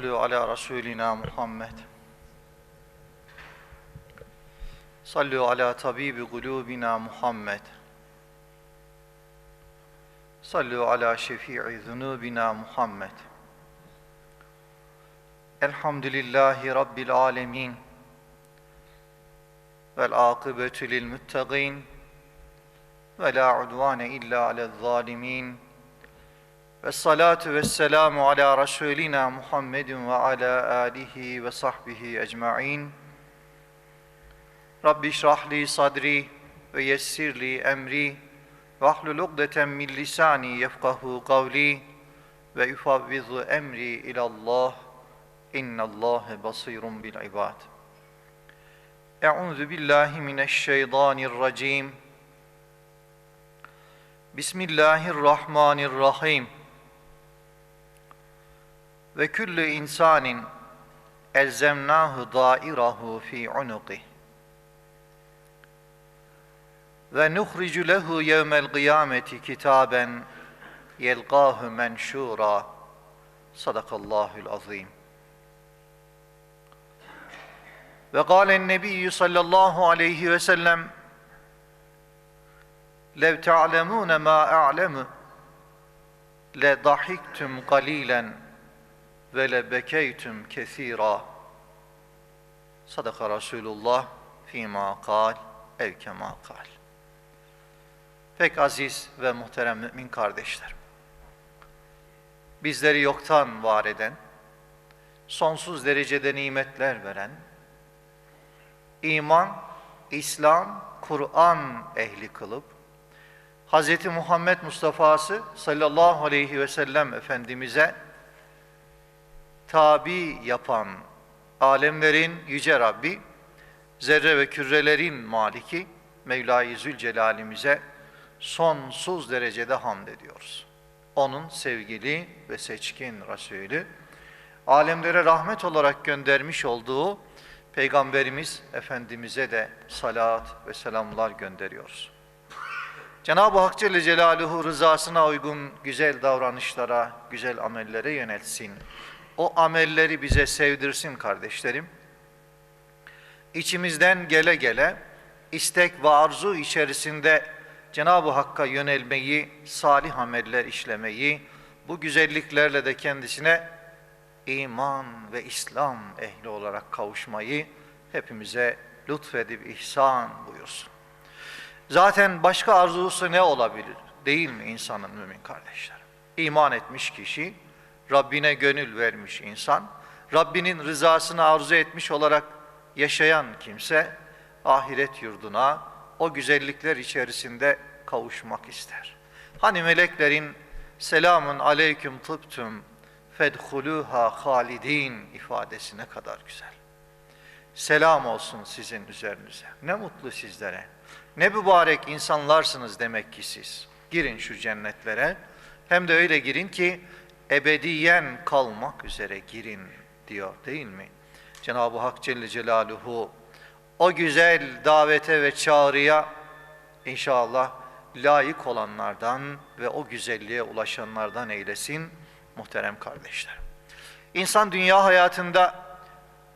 Sallu ala Resulina Muhammed. Sallu ala tabibi kulubina Muhammed. Sallu ala şefii zunubina Muhammed. Elhamdülillahi Rabbil alemin. Vel akıbetü lil muttaqin. Ve la udvane illa alel zalimin. Ve salatu ve selamu ala Resulina Muhammedin ve ala alihi ve sahbihi ecma'in. Rabbi şrahli sadri ve yessirli emri ve ahlul ugdeten min lisani yefkahu kavli ve yufavvizu emri ilallah innallâhe basirun bil ibad. Euzu billahi mineşşeytanirracim. Bismillahirrahmanirrahim. Ve küllü insanin elzemnahu dairahu fi unuqih. Ve nuhricu lehu yevmel kıyameti kitaben yelqahu menşura. Sadakallahul azim. Ve kâlen nebiyyü sallallahu aleyhi ve sellem lev ta'lemûne mâ a'lemu le dahiktum qalilen ve le bekeytum kesira. Sadaka Resulullah fîmâ kâl ev kemâ. Pek aziz ve muhterem mümin kardeşlerim. Bizleri yoktan var eden, sonsuz derecede nimetler veren, iman, İslam, Kur'an ehli kılıp, Hz. Muhammed Mustafa'sı sallallahu aleyhi ve sellem Efendimiz'e tabi yapan alemlerin yüce Rabbi, zerre ve kürelerin maliki, Mevla-i Zülcelal'imize sonsuz derecede hamd ediyoruz. Onun sevgili ve seçkin Resulü, alemlere rahmet olarak göndermiş olduğu Peygamberimiz Efendimiz'e de salat ve selamlar gönderiyoruz. Cenab-ı Hak Celle Celaluhu rızasına uygun güzel davranışlara, güzel amellere yöneltsin. O amelleri bize sevdirsin kardeşlerim. İçimizden gele gele istek ve arzu içerisinde Cenab-ı Hakk'a yönelmeyi, salih ameller işlemeyi, bu güzelliklerle de kendisine iman ve İslam ehli olarak kavuşmayı hepimize lütfedip ihsan buyursun. Zaten başka arzusu ne olabilir? Değil mi insanın mümin kardeşler? İman etmiş kişi, Rabbine gönül vermiş insan, Rabbinin rızasını arzu etmiş olarak yaşayan kimse, ahiret yurduna, o güzellikler içerisinde kavuşmak ister. Hani meleklerin selamun aleyküm tıptüm fedhuluha halidin ifadesi ne kadar güzel. Selam olsun sizin üzerinize. Ne mutlu sizlere. Ne mübarek insanlarsınız demek ki siz. Girin şu cennetlere. Hem de öyle girin ki ebediyen kalmak üzere girin diyor değil mi? Cenab-ı Hak Celle Celaluhu o güzel davete ve çağrıya inşallah layık olanlardan ve o güzelliğe ulaşanlardan eylesin muhterem kardeşler. İnsan dünya hayatında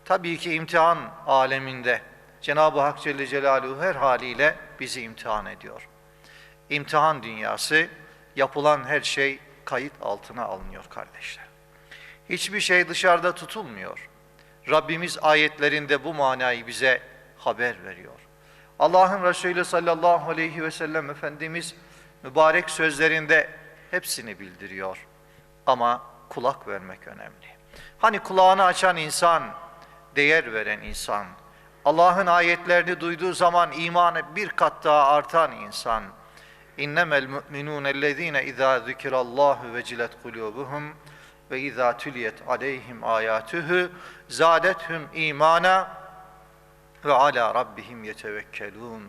tabii ki imtihan aleminde Cenab-ı Hak Celle Celaluhu her haliyle bizi imtihan ediyor. İmtihan dünyası yapılan her şey kayıt altına alınıyor kardeşler. Hiçbir şey dışarıda tutulmuyor. Rabbimiz ayetlerinde bu manayı bize haber veriyor. Allah'ın Resulü sallallahu aleyhi ve sellem Efendimiz mübarek sözlerinde hepsini bildiriyor. Ama kulak vermek önemli. Hani kulağını açan insan, değer veren insan, Allah'ın ayetlerini duyduğu zaman imanı bir kat daha artan insan. İnnemel mu'minun ellezine izâ zikirallahu vecilet kulubuhum ve izâ tüliyet aleyhim ayatuhu zâdethum imana ve ala rabbihim yetevekkelun.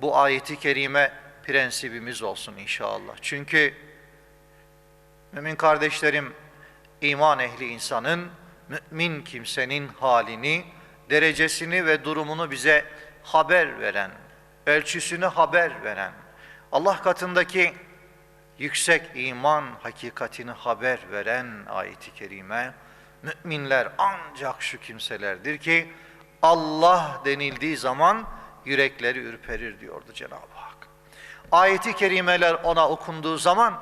Bu ayeti kerime prensibimiz olsun inşallah. Çünkü mümin kardeşlerim iman ehli insanın mümin kimsenin halini, derecesini ve durumunu bize haber veren, ölçüsünü haber veren, Allah katındaki yüksek iman hakikatini haber veren ayeti kerime Müminler ancak şu kimselerdir ki Allah denildiği zaman yürekleri ürperir diyordu Cenab-ı Hak. Ayeti kerimeler ona okunduğu zaman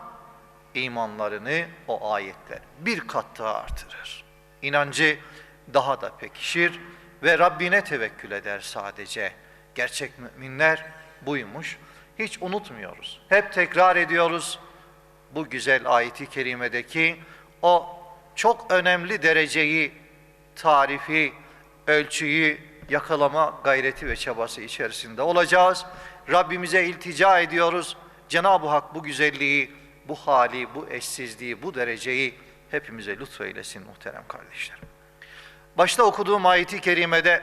imanlarını o ayetler bir kat daha artırır. İnancı daha da pekişir ve Rabbine tevekkül eder sadece. Gerçek müminler buymuş. Hiç unutmuyoruz. Hep tekrar ediyoruz bu güzel ayeti kerimedeki o çok önemli dereceyi, tarifi, ölçüyü yakalama gayreti ve çabası içerisinde olacağız. Rabbimize iltica ediyoruz. Cenab-ı Hak bu güzelliği, bu hali, bu eşsizliği, bu dereceyi hepimize lütfeylesin muhterem kardeşlerim. Başta okuduğum ayeti kerimede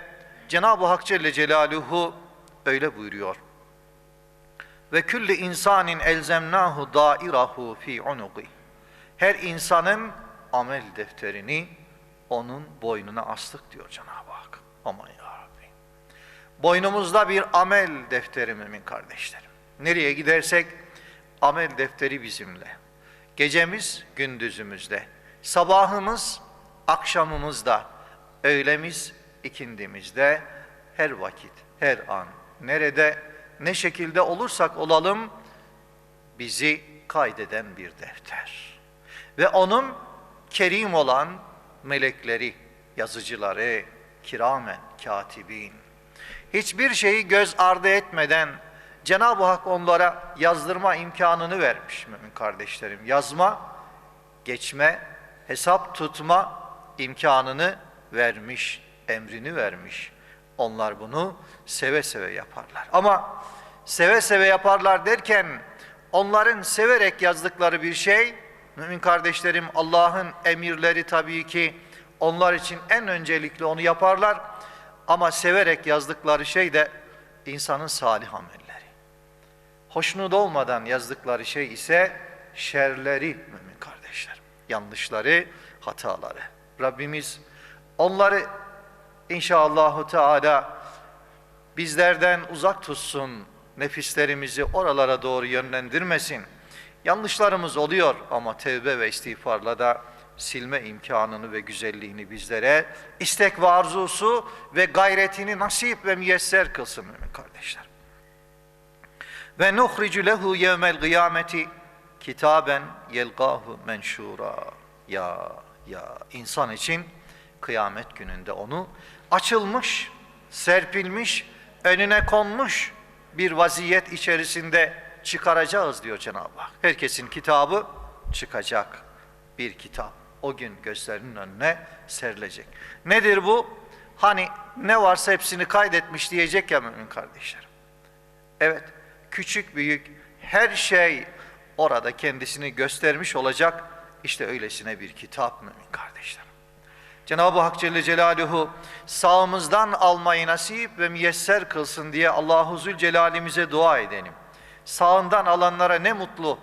Cenab-ı Hak Celle Celaluhu öyle buyuruyor. Ve külli insanin elzemnahu dairahu fi unuqi. Her insanın amel defterini onun boynuna astık diyor Cenab-ı Hak. Aman ya Rabbi. Boynumuzda bir amel defteri mümin kardeşlerim. Nereye gidersek amel defteri bizimle. Gecemiz gündüzümüzde. Sabahımız akşamımızda. Öğlemiz ikindimizde. Her vakit, her an, nerede, ne şekilde olursak olalım bizi kaydeden bir defter. Ve onun kerim olan melekleri, yazıcıları, kiramen, katibin. Hiçbir şeyi göz ardı etmeden Cenab-ı Hak onlara yazdırma imkanını vermiş mümin kardeşlerim. Yazma, geçme, hesap tutma imkanını vermiş, emrini vermiş. Onlar bunu seve seve yaparlar. Ama seve seve yaparlar derken onların severek yazdıkları bir şey, mümin kardeşlerim Allah'ın emirleri tabii ki onlar için en öncelikli onu yaparlar. Ama severek yazdıkları şey de insanın salih amelleri. Hoşnut olmadan yazdıkları şey ise şerleri mümin kardeşlerim. Yanlışları, hataları. Rabbimiz onları inşallahü teala bizlerden uzak tutsun, nefislerimizi oralara doğru yönlendirmesin. Yanlışlarımız oluyor ama tevbe ve istiğfarla da silme imkanını ve güzelliğini bizlere istek ve arzusu ve gayretini nasip ve müyesser kılsın mümin kardeşler. Ve nuhricu lehu yevmel kıyameti kitaben yelgahu menşura. Ya ya insan için kıyamet gününde onu açılmış, serpilmiş, önüne konmuş bir vaziyet içerisinde çıkaracağız diyor Cenab-ı Hak. Herkesin kitabı çıkacak bir kitap. O gün gözlerinin önüne serilecek. Nedir bu? Hani ne varsa hepsini kaydetmiş diyecek ya mümin kardeşlerim. Evet, küçük büyük her şey orada kendisini göstermiş olacak. İşte öylesine bir kitap mümin kardeşlerim. Cenab-ı Hak Celle Celaluhu sağımızdan almayı nasip ve müyesser kılsın diye Allahu Zülcelal'imize dua edelim. Sağından alanlara ne mutlu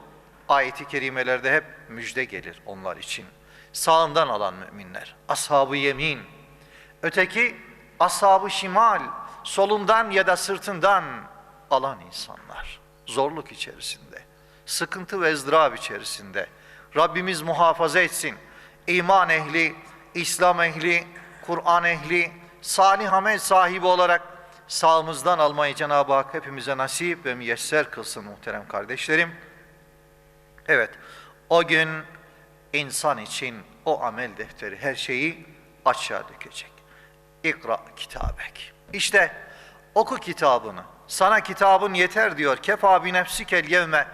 ayeti kerimelerde hep müjde gelir onlar için. Sağından alan müminler, ashab-ı yemin. Öteki ashab-ı şimal, solundan ya da sırtından alan insanlar. Zorluk içerisinde, sıkıntı ve ızdırap içerisinde. Rabbimiz muhafaza etsin. İman ehli, İslam ehli, Kur'an ehli, salih amel sahibi olarak sağımızdan almayı Cenab-ı Hak hepimize nasip ve müyesser kılsın muhterem kardeşlerim. Evet, o gün insan için o amel defteri her şeyi aşağı dökecek. İkra kitabek. İşte oku kitabını. Sana kitabın yeter diyor. Kefa bi nefsikel yevme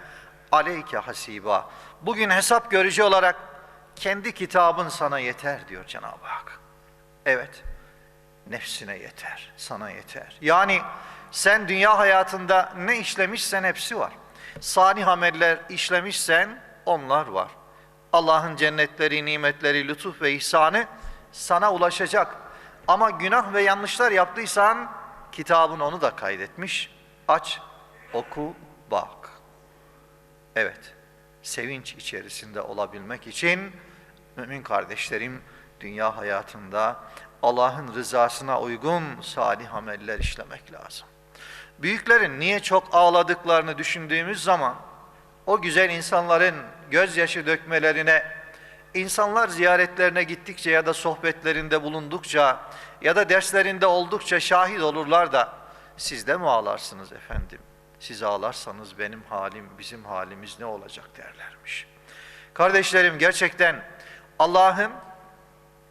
aleyke hasiba. Bugün hesap görücü olarak kendi kitabın sana yeter diyor Cenab-ı Hak. Evet, nefsine yeter, sana yeter. Yani sen dünya hayatında ne işlemişsen hepsi var. Salih ameller işlemişsen onlar var. Allah'ın cennetleri, nimetleri, lütuf ve ihsanı sana ulaşacak. Ama günah ve yanlışlar yaptıysan kitabın onu da kaydetmiş. Aç, oku, bak. Evet, sevinç içerisinde olabilmek için mümin kardeşlerim dünya hayatında Allah'ın rızasına uygun salih ameller işlemek lazım. Büyüklerin niye çok ağladıklarını düşündüğümüz zaman o güzel insanların gözyaşı dökmelerine insanlar ziyaretlerine gittikçe ya da sohbetlerinde bulundukça ya da derslerinde oldukça şahit olurlar da siz de mi ağlarsınız efendim? Siz ağlarsanız benim halim, bizim halimiz ne olacak derlermiş. Kardeşlerim gerçekten Allah'ın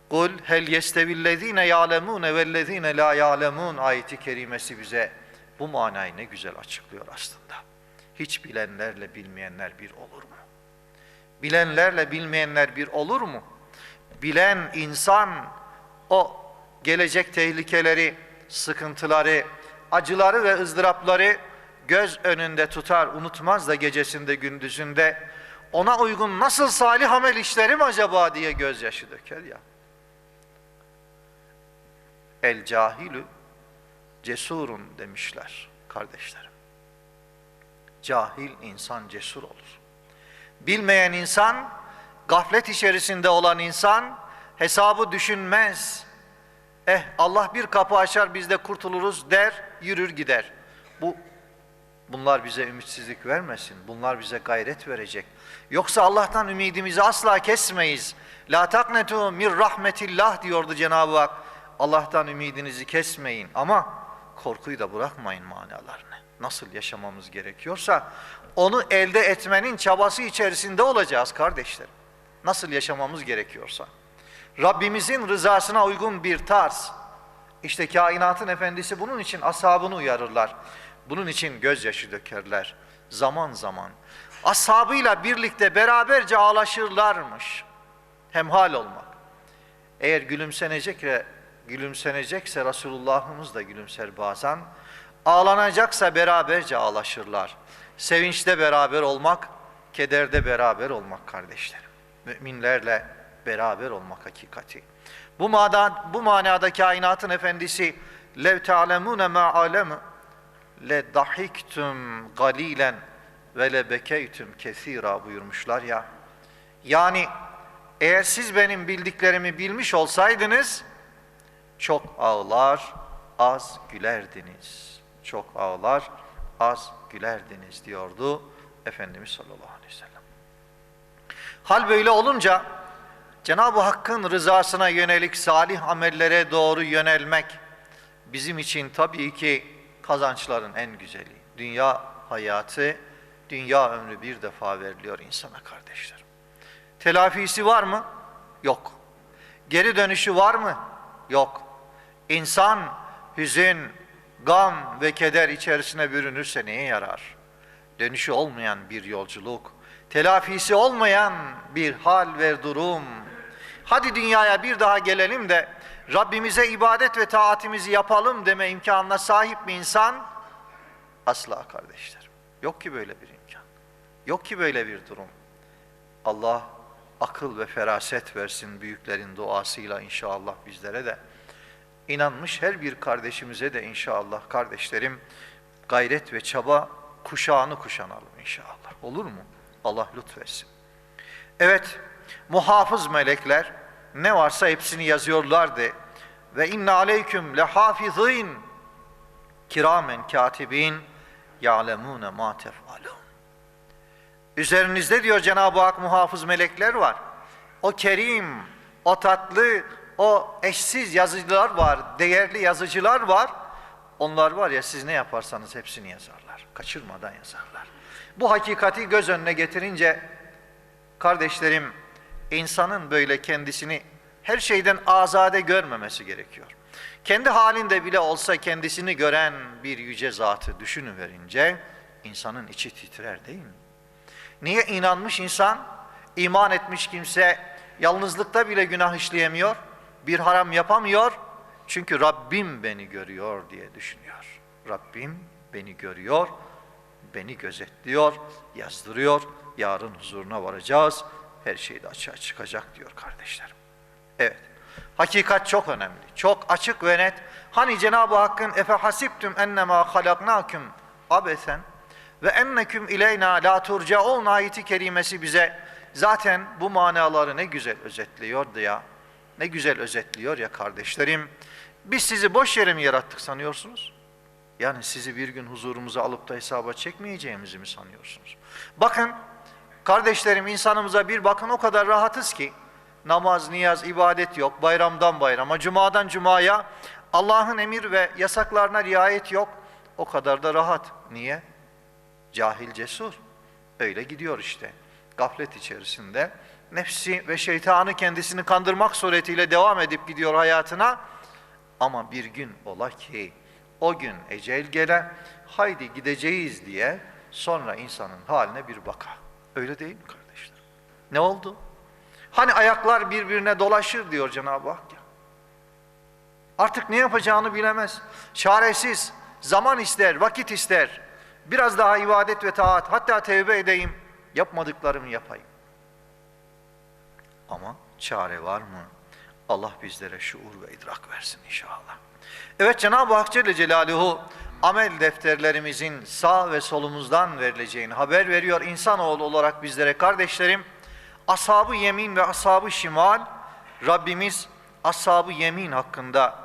Kul hel yestevillezine ya'lemune vellezine la ya'lemun ayeti kerimesi bize bu manayı ne güzel açıklıyor aslında. Hiç bilenlerle bilmeyenler bir olur mu? Bilenlerle bilmeyenler bir olur mu? Bilen insan o gelecek tehlikeleri, sıkıntıları, acıları ve ızdırapları göz önünde tutar, unutmaz da gecesinde gündüzünde ona uygun nasıl salih amel işlerim acaba diye gözyaşı döker ya. El cahilü cesurun demişler kardeşlerim. Cahil insan cesur olur. Bilmeyen insan, gaflet içerisinde olan insan hesabı düşünmez. Eh Allah bir kapı açar biz de kurtuluruz der, yürür gider. Bu bunlar bize ümitsizlik vermesin. Bunlar bize gayret verecek. Yoksa Allah'tan ümidimizi asla kesmeyiz. La taknetu mir rahmetillah diyordu Cenab-ı Hak. Allah'tan ümidinizi kesmeyin ama korkuyu da bırakmayın manalarını. Nasıl yaşamamız gerekiyorsa onu elde etmenin çabası içerisinde olacağız kardeşlerim. Nasıl yaşamamız gerekiyorsa. Rabbimizin rızasına uygun bir tarz. İşte kainatın efendisi bunun için ashabını uyarırlar. Bunun için gözyaşı dökerler. Zaman zaman. Ashabıyla birlikte beraberce ağlaşırlarmış. Hemhal olmak. Eğer gülümsenecek ve gülümsenecekse Resulullah'ımız da gülümser bazen. Ağlanacaksa beraberce ağlaşırlar. Sevinçte beraber olmak, kederde beraber olmak kardeşlerim. Müminlerle beraber olmak hakikati. Bu manada, bu manada kainatın efendisi lev ta'lemune ma alemu le dahiktum galilen ve le bekeytum kesira buyurmuşlar ya. Yani eğer siz benim bildiklerimi bilmiş olsaydınız çok ağlar, az gülerdiniz. Çok ağlar, az gülerdiniz diyordu Efendimiz sallallahu aleyhi ve sellem. Hal böyle olunca Cenab-ı Hakk'ın rızasına yönelik salih amellere doğru yönelmek bizim için tabii ki kazançların en güzeli. Dünya hayatı, dünya ömrü bir defa veriliyor insana kardeşlerim. Telafisi var mı? Yok. Geri dönüşü var mı? Yok. İnsan hüzün, gam ve keder içerisine bürünürse neye yarar? Dönüşü olmayan bir yolculuk, telafisi olmayan bir hal ve durum. Hadi dünyaya bir daha gelelim de Rabbimize ibadet ve taatimizi yapalım deme imkanına sahip bir insan asla kardeşlerim. Yok ki böyle bir imkan. Yok ki böyle bir durum. Allah akıl ve feraset versin büyüklerin duasıyla inşallah bizlere de. İnanmış her bir kardeşimize de inşallah kardeşlerim gayret ve çaba kuşağını kuşanalım inşallah. Olur mu? Allah lütfetsin. Evet, muhafız melekler ne varsa hepsini yazıyorlardı. Ve inne aleyküm lehafizin kiramen katibin ya'lemune ma tef'alun. Üzerinizde diyor Cenab-ı Hak muhafız melekler var. O kerim, o tatlı, o eşsiz yazıcılar var, değerli yazıcılar var. Onlar var ya siz ne yaparsanız hepsini yazarlar. Kaçırmadan yazarlar. Bu hakikati göz önüne getirince kardeşlerim insanın böyle kendisini her şeyden azade görmemesi gerekiyor. Kendi halinde bile olsa kendisini gören bir yüce zatı düşünüverince insanın içi titrer değil mi? Niye inanmış insan, iman etmiş kimse yalnızlıkta bile günah işleyemiyor, bir haram yapamıyor. Çünkü Rabbim beni görüyor diye düşünüyor. Rabbim beni görüyor, beni gözetliyor, yazdırıyor. Yarın huzuruna varacağız. Her şey de açığa çıkacak diyor kardeşlerim. Evet. Hakikat çok önemli. Çok açık ve net. Hani Cenab-ı Hakk'ın efe hasibtum ennema halaknakum abesen ve enneküm ileyna la turcaun ayeti kerimesi bize zaten bu manaları ne güzel özetliyordu ya. Ne güzel özetliyor ya kardeşlerim. Biz sizi boş yere mi yarattık sanıyorsunuz? Yani sizi bir gün huzurumuza alıp da hesaba çekmeyeceğimizi mi sanıyorsunuz? Bakın kardeşlerim insanımıza bir bakın o kadar rahatız ki Namaz, niyaz, ibadet yok. Bayramdan bayrama, cumadan cumaya Allah'ın emir ve yasaklarına riayet yok. O kadar da rahat. Niye? Cahil cesur. Öyle gidiyor işte. Gaflet içerisinde. Nefsi ve şeytanı kendisini kandırmak suretiyle devam edip gidiyor hayatına. Ama bir gün ola ki o gün ecel gele haydi gideceğiz diye sonra insanın haline bir baka. Öyle değil mi kardeşler? Ne oldu? Hani ayaklar birbirine dolaşır diyor Cenab-ı Hak ya. Artık ne yapacağını bilemez. Çaresiz, zaman ister, vakit ister. Biraz daha ibadet ve taat, hatta tevbe edeyim, yapmadıklarımı yapayım. Ama çare var mı? Allah bizlere şuur ve idrak versin inşallah. Evet Cenab-ı Hak Celle Celaluhu amel defterlerimizin sağ ve solumuzdan verileceğini haber veriyor. İnsanoğlu olarak bizlere kardeşlerim, ashab-ı yemin ve ashab-ı şimal Rabbimiz ashab-ı yemin hakkında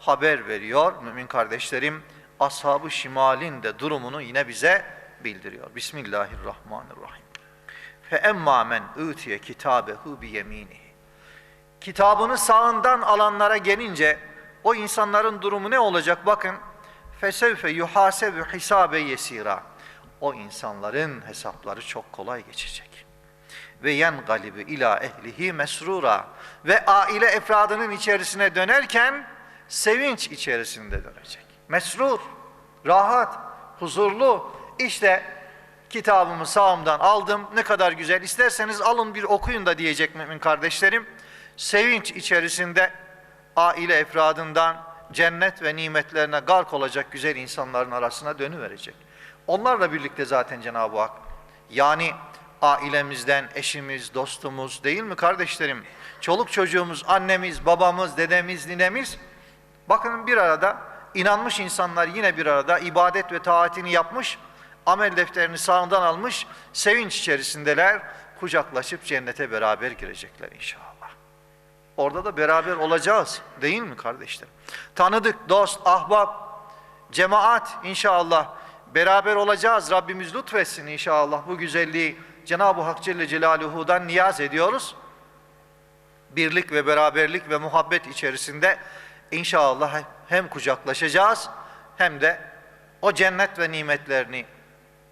haber veriyor. Mümin kardeşlerim, ashab-ı şimalin de durumunu yine bize bildiriyor. Bismillahirrahmanirrahim. Fe emma men utiye kitabehu bi yeminihi. Kitabını sağından alanlara gelince o insanların durumu ne olacak? Bakın. Fesevfe yuhasebu hisabe yesira. O insanların hesapları çok kolay geçecek. Ve yen galibi ila ehlihi mesrura. Ve aile efradının içerisine dönerken sevinç içerisinde dönecek. Mesrur, rahat, huzurlu. İşte kitabımı sağımdan aldım. Ne kadar güzel. İsterseniz alın bir okuyun da diyecek mümin kardeşlerim. Sevinç içerisinde aile efradından cennet ve nimetlerine gark olacak güzel insanların arasına dönüverecek. Onlarla birlikte zaten Cenab-ı Hak yani ailemizden eşimiz, dostumuz değil mi kardeşlerim? Çoluk çocuğumuz, annemiz, babamız, dedemiz, ninemiz bakın bir arada inanmış insanlar yine bir arada ibadet ve taatini yapmış, amel defterini sağından almış, sevinç içerisindeler, kucaklaşıp cennete beraber girecekler inşallah. Orada da beraber olacağız değil mi kardeşlerim? Tanıdık, dost, ahbap, cemaat inşallah beraber olacağız. Rabbimiz lütfetsin inşallah bu güzelliği Cenab-ı Hak Celle Celaluhu'dan niyaz ediyoruz. Birlik ve beraberlik ve muhabbet içerisinde inşallah hem kucaklaşacağız hem de o cennet ve nimetlerini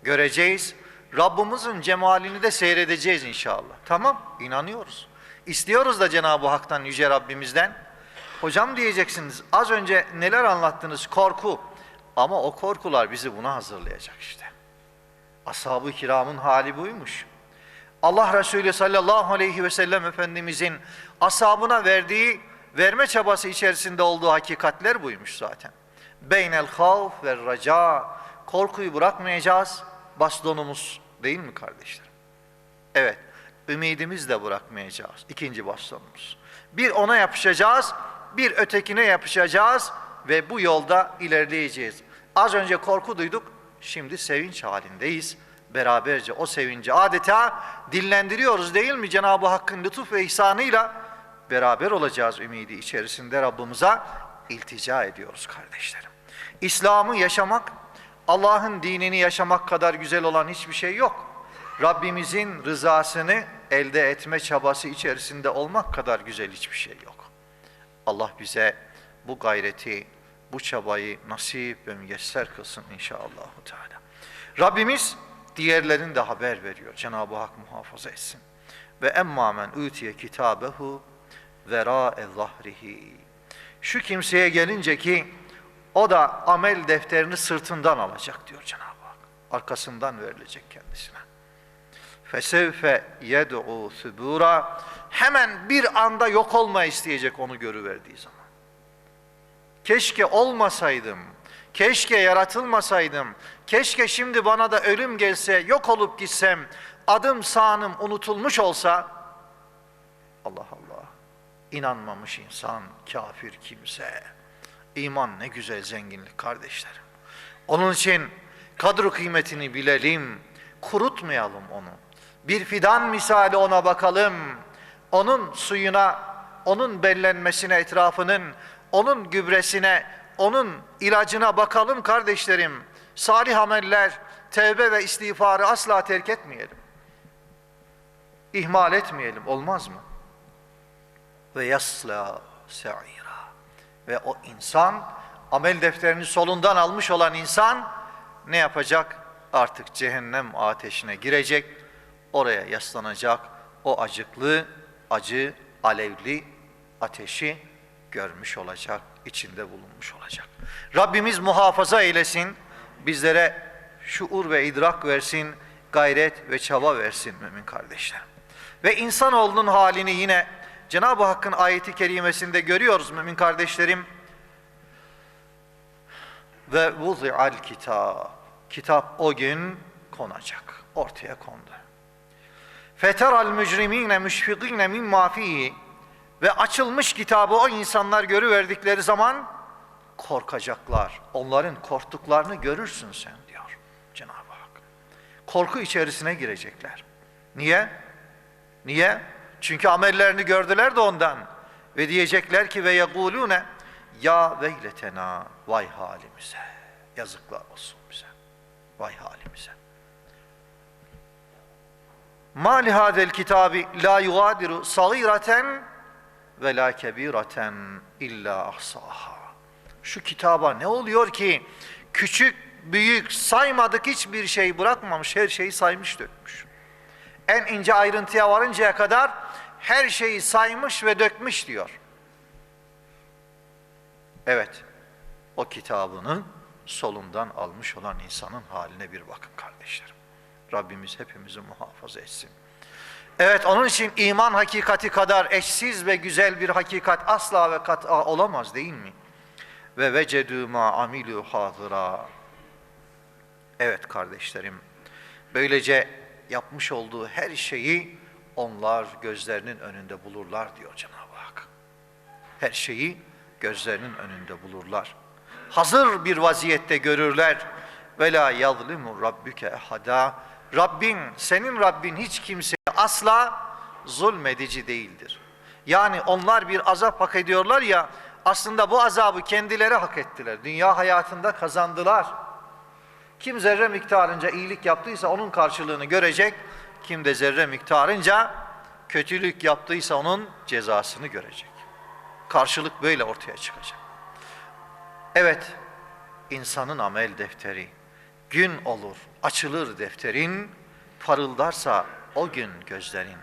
göreceğiz. Rabbimizin cemalini de seyredeceğiz inşallah. Tamam, inanıyoruz. İstiyoruz da Cenab-ı Hak'tan, Yüce Rabbimizden. Hocam diyeceksiniz, az önce neler anlattınız? Korku. Ama o korkular bizi buna hazırlayacak işte. Ashab-ı kiramın hali buymuş. Allah Resulü sallallahu aleyhi ve sellem Efendimizin ashabına verdiği, verme çabası içerisinde olduğu hakikatler buymuş zaten. Beynel havf ve raca. Korkuyu bırakmayacağız. Bastonumuz değil mi kardeşlerim? Evet ümidimiz de bırakmayacağız. İkinci bastonumuz. Bir ona yapışacağız, bir ötekine yapışacağız ve bu yolda ilerleyeceğiz. Az önce korku duyduk, şimdi sevinç halindeyiz. Beraberce o sevinci adeta dillendiriyoruz değil mi Cenab-ı Hakk'ın lütuf ve ihsanıyla beraber olacağız ümidi içerisinde Rabbimize iltica ediyoruz kardeşlerim. İslam'ı yaşamak, Allah'ın dinini yaşamak kadar güzel olan hiçbir şey yok. Rabbimizin rızasını elde etme çabası içerisinde olmak kadar güzel hiçbir şey yok. Allah bize bu gayreti, bu çabayı nasip ve müyesser kılsın inşallah. Teala. Rabbimiz diğerlerini de haber veriyor. Cenab-ı Hak muhafaza etsin. Ve emma men utiye kitabehu vera zahrihi. Şu kimseye gelince ki o da amel defterini sırtından alacak diyor Cenab-ı Hak. Arkasından verilecek kendisine. Fesevfe yed'u subura hemen bir anda yok olma isteyecek onu görüverdiği zaman. Keşke olmasaydım, keşke yaratılmasaydım, keşke şimdi bana da ölüm gelse, yok olup gitsem, adım sağnım unutulmuş olsa, Allah Allah, inanmamış insan, kafir kimse, iman ne güzel zenginlik kardeşlerim. Onun için kadru kıymetini bilelim, kurutmayalım onu. Bir fidan misali ona bakalım. Onun suyuna, onun bellenmesine etrafının, onun gübresine, onun ilacına bakalım kardeşlerim. Salih ameller, tevbe ve istiğfarı asla terk etmeyelim. İhmal etmeyelim, olmaz mı? ve yasla sa'ira. Ve o insan amel defterini solundan almış olan insan ne yapacak? Artık cehennem ateşine girecek. Oraya yaslanacak. O acıklı, acı, alevli ateşi görmüş olacak, içinde bulunmuş olacak. Rabbimiz muhafaza eylesin, bizlere şuur ve idrak versin, gayret ve çaba versin mümin kardeşler. Ve insanoğlunun halini yine Cenab-ı Hakk'ın ayeti kerimesinde görüyoruz mümin kardeşlerim. Ve vuzi'al kitap. Kitap o gün konacak. Ortaya kondu. Feteral mücrimine müşfikine mimma fihi. Ve açılmış kitabı o insanlar görüverdikleri zaman korkacaklar. Onların korktuklarını görürsün sen diyor Cenab-ı Hak. Korku içerisine girecekler. Niye? Niye? Çünkü amellerini gördüler de ondan. Ve diyecekler ki ve yegulune ya veyletena vay halimize. Yazıklar olsun bize. Vay halimize. Ma li hadel kitabi la yugadiru sagiraten ve la kebiraten illa ahsaha. Şu kitaba ne oluyor ki küçük büyük saymadık hiçbir şey bırakmamış her şeyi saymış dökmüş. En ince ayrıntıya varıncaya kadar her şeyi saymış ve dökmüş diyor. Evet, o kitabını solundan almış olan insanın haline bir bakın kardeşlerim. Rabbimiz hepimizi muhafaza etsin. Evet onun için iman hakikati kadar eşsiz ve güzel bir hakikat asla ve kat'a olamaz değil mi? Ve vecedû mâ amilû hâzıra. Evet kardeşlerim, böylece yapmış olduğu her şeyi onlar gözlerinin önünde bulurlar diyor Cenab-ı Hak. Her şeyi gözlerinin önünde bulurlar. Hazır bir vaziyette görürler. Ve la yazlimu rabbuke ehada. Rabbin, senin Rabbin hiç kimseye asla zulmedici değildir. Yani onlar bir azap hak ediyorlar ya, aslında bu azabı kendileri hak ettiler. Dünya hayatında kazandılar. Kim zerre miktarınca iyilik yaptıysa onun karşılığını görecek. Kim de zerre miktarınca kötülük yaptıysa onun cezasını görecek. Karşılık böyle ortaya çıkacak. Evet, insanın amel defteri gün olur, açılır defterin, parıldarsa o gün gözlerin.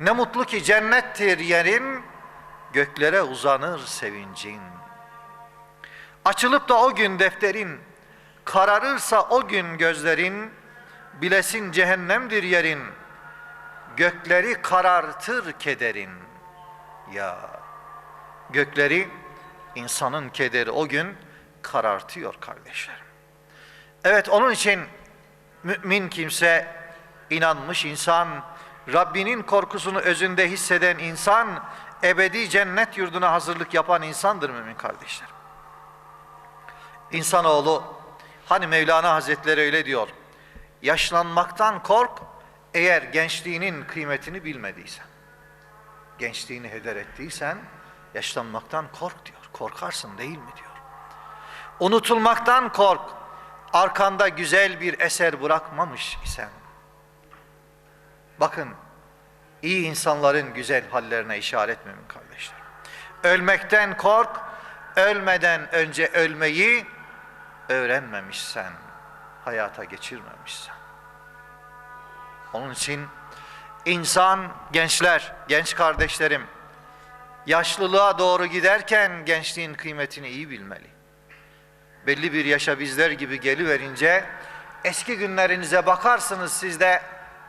Ne mutlu ki cennettir yerin, göklere uzanır sevincin. Açılıp da o gün defterin, kararırsa o gün gözlerin, bilesin cehennemdir yerin, gökleri karartır kederin. Ya gökleri insanın kederi o gün karartıyor kardeşlerim. Evet onun için mümin kimse, inanmış insan, Rabbinin korkusunu özünde hisseden insan, ebedi cennet yurduna hazırlık yapan insandır mümin kardeşlerim. İnsanoğlu, hani Mevlana Hazretleri öyle diyor, yaşlanmaktan kork eğer gençliğinin kıymetini bilmediysen. Gençliğini heder ettiysen, yaşlanmaktan kork diyor. Korkarsın değil mi diyor. Unutulmaktan kork. Arkanda güzel bir eser bırakmamış isen. Bakın iyi insanların güzel hallerine işaret mümin kardeşler. Ölmekten kork, ölmeden önce ölmeyi öğrenmemişsen, hayata geçirmemişsen. Onun için insan, gençler, genç kardeşlerim, yaşlılığa doğru giderken gençliğin kıymetini iyi bilmeli. Belli bir yaşa bizler gibi geliverince eski günlerinize bakarsınız siz de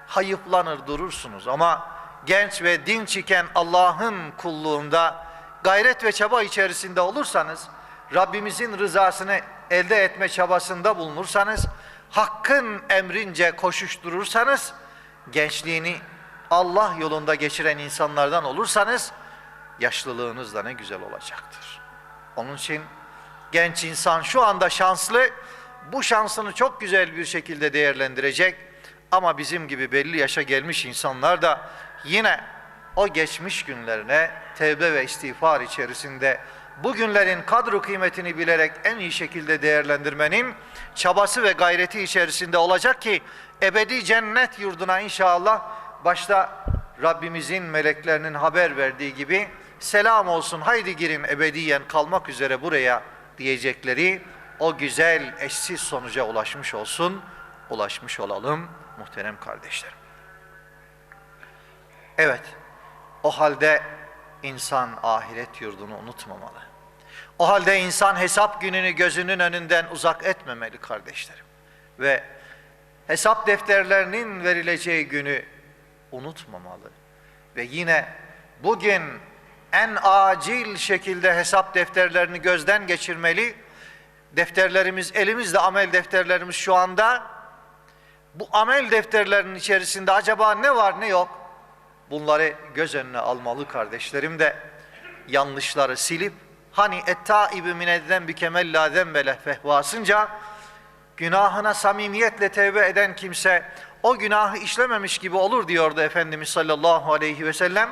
hayıflanır durursunuz ama genç ve dinç iken Allah'ın kulluğunda gayret ve çaba içerisinde olursanız Rabbimizin rızasını elde etme çabasında bulunursanız hakkın emrince koşuşturursanız gençliğini Allah yolunda geçiren insanlardan olursanız yaşlılığınız da ne güzel olacaktır. Onun için genç insan şu anda şanslı, bu şansını çok güzel bir şekilde değerlendirecek. Ama bizim gibi belli yaşa gelmiş insanlar da yine o geçmiş günlerine tevbe ve istiğfar içerisinde bu günlerin kadru kıymetini bilerek en iyi şekilde değerlendirmenin çabası ve gayreti içerisinde olacak ki ebedi cennet yurduna inşallah başta Rabbimizin meleklerinin haber verdiği gibi selam olsun haydi girin ebediyen kalmak üzere buraya diyecekleri o güzel eşsiz sonuca ulaşmış olsun, ulaşmış olalım muhterem kardeşlerim. Evet, o halde insan ahiret yurdunu unutmamalı. O halde insan hesap gününü gözünün önünden uzak etmemeli kardeşlerim. Ve hesap defterlerinin verileceği günü unutmamalı. Ve yine bugün en acil şekilde hesap defterlerini gözden geçirmeli. Defterlerimiz elimizde amel defterlerimiz şu anda. Bu amel defterlerinin içerisinde acaba ne var ne yok? Bunları göz önüne almalı kardeşlerim de yanlışları silip hani ettaibi minedden bir kemel la zembele fehvasınca günahına samimiyetle tevbe eden kimse o günahı işlememiş gibi olur diyordu Efendimiz sallallahu aleyhi ve sellem.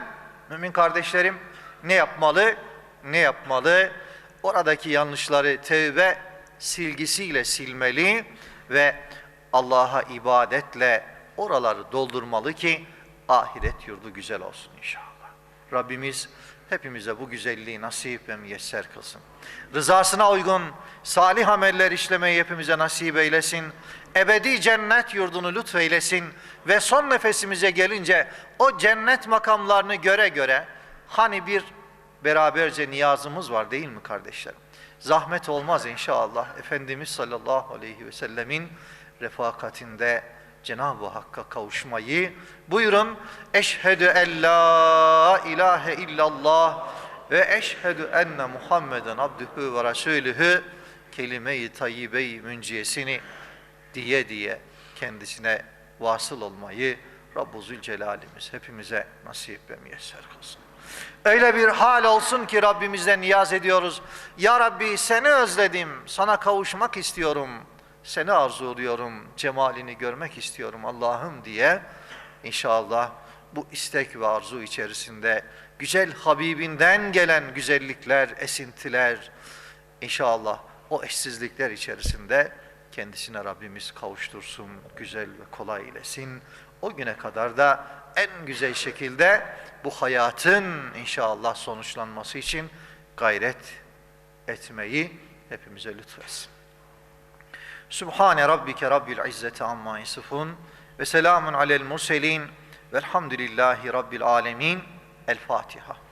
Mümin kardeşlerim ne yapmalı? Ne yapmalı? Oradaki yanlışları tevbe silgisiyle silmeli ve Allah'a ibadetle oraları doldurmalı ki ahiret yurdu güzel olsun inşallah. Rabbimiz hepimize bu güzelliği nasip ve müyesser kılsın. Rızasına uygun salih ameller işlemeyi hepimize nasip eylesin. Ebedi cennet yurdunu lütfeylesin ve son nefesimize gelince o cennet makamlarını göre göre hani bir beraberce niyazımız var değil mi kardeşlerim? Zahmet olmaz inşallah. Efendimiz sallallahu aleyhi ve sellemin refakatinde Cenab-ı Hakk'a kavuşmayı buyurun eşhedü en la ilahe illallah ve eşhedü enne Muhammeden abdühü ve rasulühü kelime-i tayyibe-i münciyesini diye diye kendisine vasıl olmayı Rabbu Zülcelal'imiz hepimize nasip ve müyesser kılsın. Öyle bir hal olsun ki Rabbimizden niyaz ediyoruz. Ya Rabbi seni özledim, sana kavuşmak istiyorum, seni arzuluyorum, cemalini görmek istiyorum Allah'ım diye inşallah bu istek ve arzu içerisinde güzel Habibinden gelen güzellikler, esintiler inşallah o eşsizlikler içerisinde kendisine Rabbimiz kavuştursun, güzel ve kolay eylesin. O güne kadar da en güzel şekilde bu hayatın inşallah sonuçlanması için gayret etmeyi hepimize lütfetsin. Sübhane Rabbike Rabbil İzzeti Amma Yasifun ve selamun alel murselin velhamdülillahi Rabbil Alemin. El Fatiha.